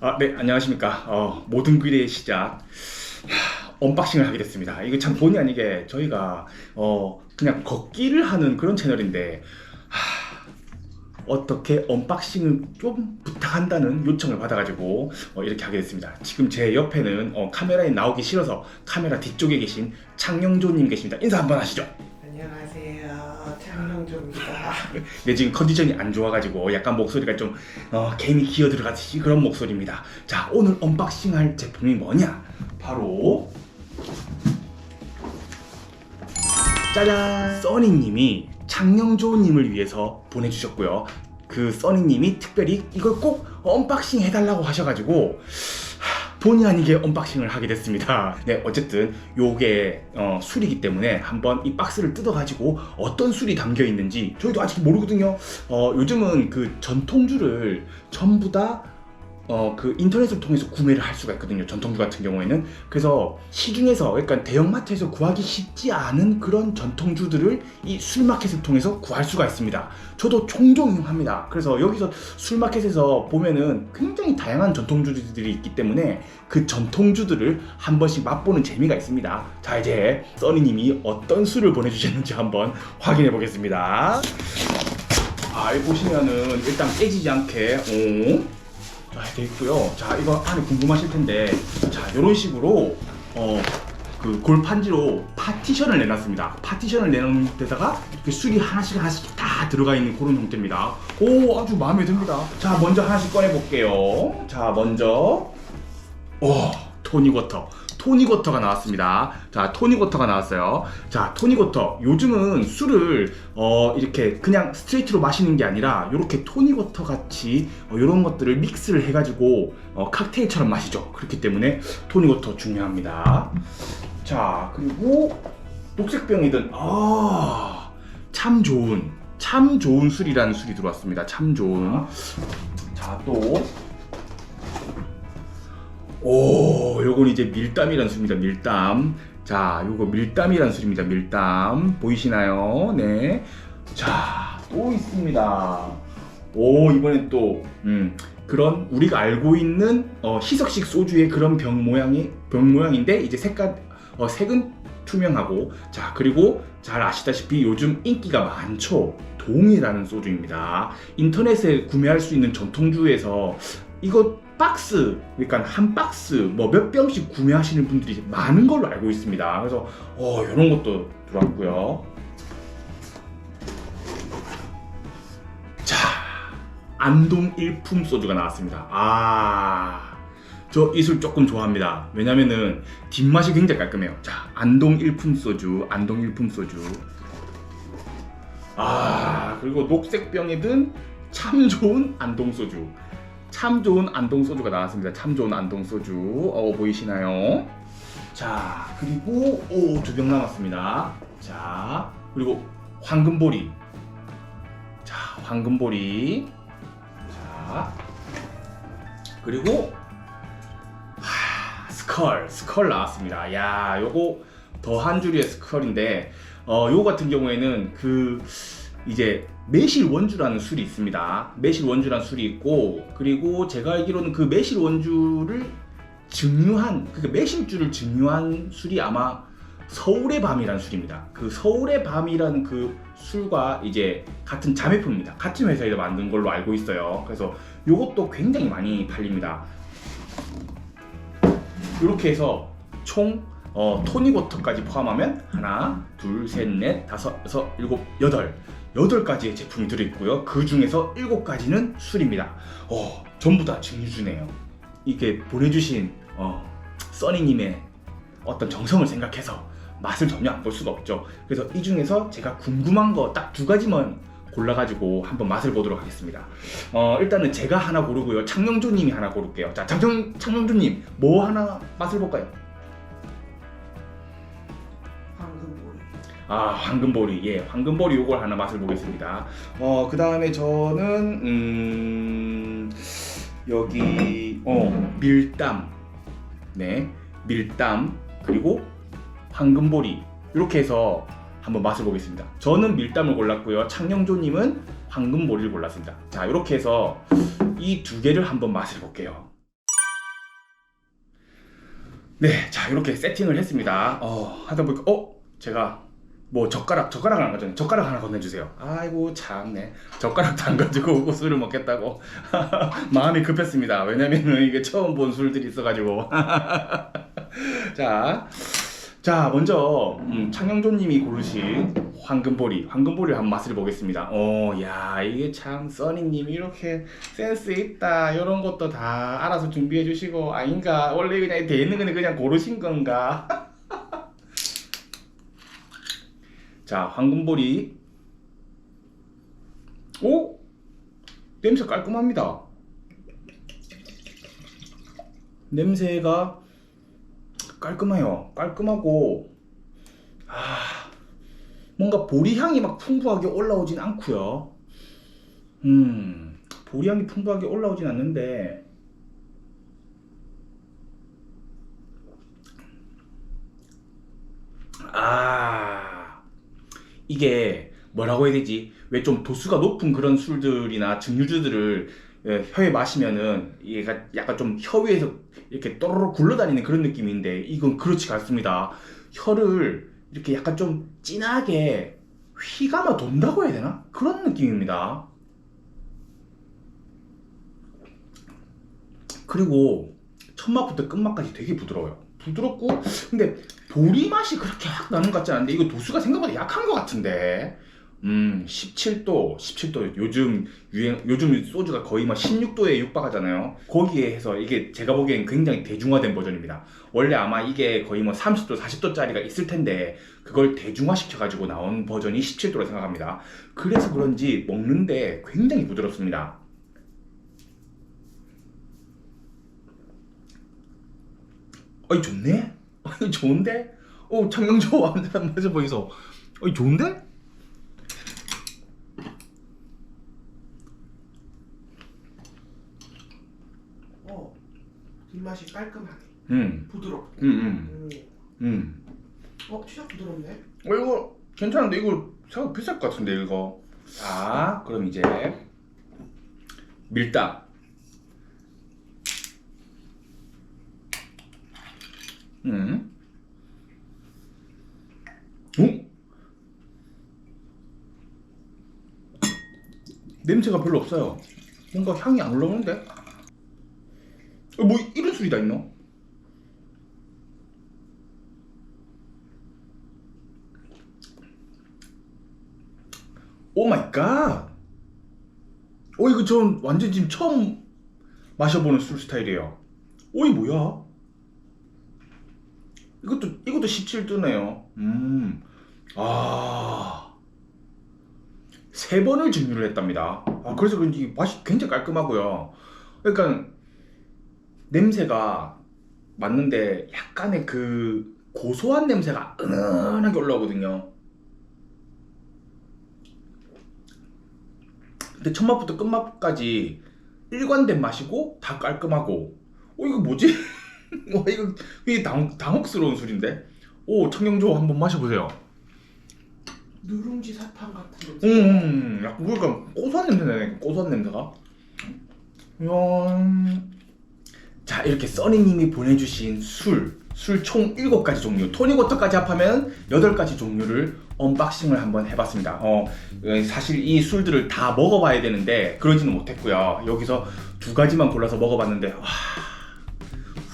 아, 네, 안녕하십니까. 어, 모든 글의 시작. 하, 언박싱을 하게 됐습니다. 이거 참 본의 아니게 저희가 어, 그냥 걷기를 하는 그런 채널인데 하, 어떻게 언박싱을 좀 부탁한다는 요청을 받아가지고 어, 이렇게 하게 됐습니다. 지금 제 옆에는 어, 카메라에 나오기 싫어서 카메라 뒤쪽에 계신 창영조님 계십니다. 인사 한번 하시죠. 안녕하세요. 장명조입니다. 네, 지금 컨디션이 안 좋아가지고 약간 목소리가 좀 어, 개미 기어 들어가듯이 그런 목소리입니다. 자, 오늘 언박싱할 제품이 뭐냐? 바로 짜잔! 써니님이 창녕조님을 위해서 보내주셨고요. 그 써니님이 특별히 이걸 꼭 언박싱 해달라고 하셔가지고 하, 본의 아니게 언박싱을 하게 됐습니다. 네, 어쨌든 요게 어, 술이기 때문에 한번 이 박스를 뜯어가지고 어떤 술이 담겨 있는지 저희도 아직 모르거든요. 어, 요즘은 그 전통주를 전부 다 어, 그 인터넷을 통해서 구매를 할 수가 있거든요. 전통주 같은 경우에는. 그래서 시중에서, 그러니까 대형마트에서 구하기 쉽지 않은 그런 전통주들을 이 술마켓을 통해서 구할 수가 있습니다. 저도 종종 이용합니다. 그래서 여기서 술마켓에서 보면은 굉장히 다양한 전통주들이 있기 때문에 그 전통주들을 한 번씩 맛보는 재미가 있습니다. 자, 이제 써니님이 어떤 술을 보내주셨는지 한번 확인해 보겠습니다. 아, 여기 보시면은 일단 깨지지 않게, 오. 자, 돼 있고요. 자, 이거 안에 궁금하실 텐데, 자, 이런 식으로 어. 그 골판지로 파티션을 내놨습니다. 파티션을 내놓은 데다가 이렇게 술이 하나씩 하나씩 다 들어가 있는 그런 형태입니다. 오, 아주 마음에 듭니다. 자, 먼저 하나씩 꺼내 볼게요. 자, 먼저 오, 토닉워터. 토닉워터가 나왔습니다. 자, 토닉워터가 나왔어요. 자, 토닉워터. 요즘은 술을 어, 이렇게 그냥 스트레이트로 마시는 게 아니라 이렇게 토닉워터 같이 어, 이런 것들을 믹스를 해가지고 어, 칵테일처럼 마시죠. 그렇기 때문에 토닉워터 중요합니다. 자, 그리고 녹색병이든 아, 참 좋은 참 좋은 술이라는 술이 들어왔습니다. 참 좋은. 자, 또 오, 요건 이제 밀담이라는 술입니다. 밀담. 자, 요거 밀담이라는 술입니다. 밀담. 보이시나요? 네. 자, 또 있습니다. 오, 이번엔 또, 음, 그런 우리가 알고 있는 어, 희석식 소주의 그런 병 모양이, 병 모양인데, 이제 색깔, 어, 색은 투명하고, 자, 그리고 잘 아시다시피 요즘 인기가 많죠. 동이라는 소주입니다. 인터넷에 구매할 수 있는 전통주에서 이거 박스, 그러니까 한 박스 뭐 몇 병씩 구매하시는 분들이 많은 걸로 알고 있습니다. 그래서 어 이런 것도 들어왔고요. 자, 안동 일품 소주가 나왔습니다. 아, 저 이 술 조금 좋아합니다. 왜냐면은 뒷맛이 굉장히 깔끔해요. 자, 안동 일품 소주, 안동 일품 소주. 아, 그리고 녹색병이든 참 좋은 안동 소주. 참 좋은 안동 소주가 나왔습니다. 참 좋은 안동 소주. 어, 보이시나요? 자, 그리고 오, 두 병 남았습니다. 자, 그리고 황금보리. 자, 황금보리. 자, 그리고 하, 스컬, 스컬 나왔습니다. 야, 요거 더 한 줄의 스컬인데 어, 요거 같은 경우에는 그 이제 매실 원주라는 술이 있습니다. 매실 원주라는 술이 있고 그리고 제가 알기로는 그 매실 원주를 증류한 그러니까 매실주를 증류한 술이 아마 서울의 밤이라는 술입니다. 그 서울의 밤이라는 그 술과 이제 같은 자매품입니다. 같은 회사에서 만든 걸로 알고 있어요. 그래서 이것도 굉장히 많이 팔립니다. 이렇게 해서 총 어, 토닉워터까지 포함하면 하나, 둘, 셋, 넷, 다섯, 여섯, 일곱, 여덟 여덟 가지의 제품이 들어있고요. 그 중에서 일곱 가지는 술입니다. 어, 전부 다 증류주네요. 이게 보내주신 어, 써니님의 어떤 정성을 생각해서 맛을 전혀 안 볼 수가 없죠. 그래서 이 중에서 제가 궁금한 거 딱 두 가지만 골라가지고 한번 맛을 보도록 하겠습니다. 어, 일단은 제가 하나 고르고요. 창명조님이 하나 고를게요. 자, 창명, 창명조님 뭐 하나 맛을 볼까요? 아 황금보리. 예 황금보리 요걸 하나 맛을 보겠습니다. 어그 다음에 저는 음 여기 어 밀담. 네 밀담. 그리고 황금보리. 이렇게 해서 한번 맛을 보겠습니다. 저는 밀담을 골랐고요. 창녕조님은 황금보리를 골랐습니다. 자 이렇게 해서 이 두 개를 한번 맛을 볼게요. 네, 자 이렇게 세팅을 했습니다. 어, 하다 보니까 어 제가 뭐 젓가락 젓가락 안 가져네. 젓가락 하나 건네주세요. 아이고 참네. 젓가락도 안 가지고 술을 먹겠다고 마음이 급했습니다. 왜냐면은 이게 처음 본 술들이 있어가지고. 자, 자 먼저 음, 창영조님이 고르신 황금보리, 황금보리를 한번 맛을 보겠습니다. 어, 야 이게 참 써니님이 이렇게 센스 있다. 이런 것도 다 알아서 준비해 주시고 아닌가? 원래 그냥 돼 있는 거는 그냥 고르신 건가? 자, 황금보리. 오? 냄새 깔끔합니다. 냄새가 깔끔해요. 깔끔하고, 아, 뭔가 보리 향이 막 풍부하게 올라오진 않고요. 음, 보리 향이 풍부하게 올라오진 않는데, 아, 이게 뭐라고 해야 되지? 왜 좀 도수가 높은 그런 술들이나 증류주들을 예, 혀에 마시면은 얘가 약간 좀 혀 위에서 이렇게 또르르 굴러다니는 그런 느낌인데 이건 그렇지가 않습니다. 혀를 이렇게 약간 좀 진하게 휘감아 돈다고 해야 되나? 그런 느낌입니다. 그리고 첫 맛부터 끝 맛까지 되게 부드러워요. 부드럽고 근데 보리 맛이 그렇게 확 나는 것 같지 않은데 이거 도수가 생각보다 약한 것 같은데. 음 17도 17도 요즘 유행 요즘 소주가 거의 막 16도에 육박하잖아요. 거기에 해서 이게 제가 보기엔 굉장히 대중화된 버전입니다. 원래 아마 이게 거의 뭐 30도 40도짜리가 있을 텐데 그걸 대중화 시켜 가지고 나온 버전이 17도로 생각합니다. 그래서 그런지 먹는데 굉장히 부드럽습니다. 어이 좋네? 어이 좋은데? 어 청량조 한잔 마셔 보이소 어이 좋은데? 어, 뒷맛이 깔끔하게 음, 부드럽고. 음, 음, 음. 음. 어, 진짜 부드럽네. 어 이거 괜찮은데 이거 생각 비쌀 것 같은데 이거 자 그럼 이제 밀당 음 오? 냄새가 별로 없어요 뭔가 향이 안 올라오는데 어, 뭐 이런 술이 다 있노? 오 마이 갓. 오 이거 전 완전 지금 처음 마셔보는 술 스타일이에요. 오이 뭐야? 이것도 이것도 17도네요. 음. 아. 세 번을 증류를 했답니다. 아, 그래서 그런지 맛이 굉장히 깔끔하고요. 그러니까 냄새가 맞는데 약간의 그 고소한 냄새가 은은하게 올라오거든요. 근데 첫 맛부터 끝 맛까지 일관된 맛이고 다 깔끔하고 어 이거 뭐지? 와 이거 이게 당, 당혹스러운 술인데? 오 청경조 한번 마셔보세요. 누룽지 사탕 같은 음, 냄새. 음 약간 그러니까 고소한 냄새 나네 고소한 냄새가. 음. 자 이렇게 써니님이 보내주신 술 술 총 7가지 종류. 토닉워터까지 합하면 8가지 종류를 언박싱을 한번 해봤습니다. 어, 어, 사실 이 술들을 다 먹어봐야 되는데 그러지는 못했고요. 여기서 두 가지만 골라서 먹어봤는데 와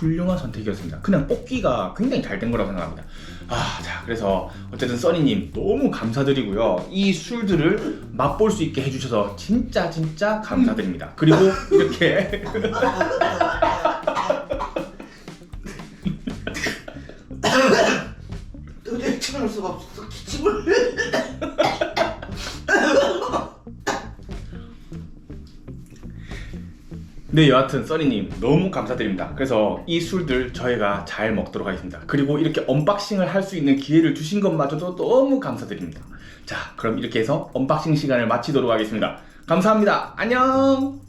훌륭한 선택이었습니다 그냥 뽑기가 굉장히 잘 된 거라고 생각합니다 아, 자, 그래서 어쨌든 써니님 너무 감사드리고요. 이 술들을 맛볼 수 있게 해주셔서 진짜 진짜 감사드립니다. 그리고 이렇게 네, 여하튼 써니님 너무 감사드립니다. 그래서 이 술들 저희가 잘 먹도록 하겠습니다. 그리고 이렇게 언박싱을 할 수 있는 기회를 주신 것마저도 너무 감사드립니다. 자, 그럼 이렇게 해서 언박싱 시간을 마치도록 하겠습니다. 감사합니다. 안녕!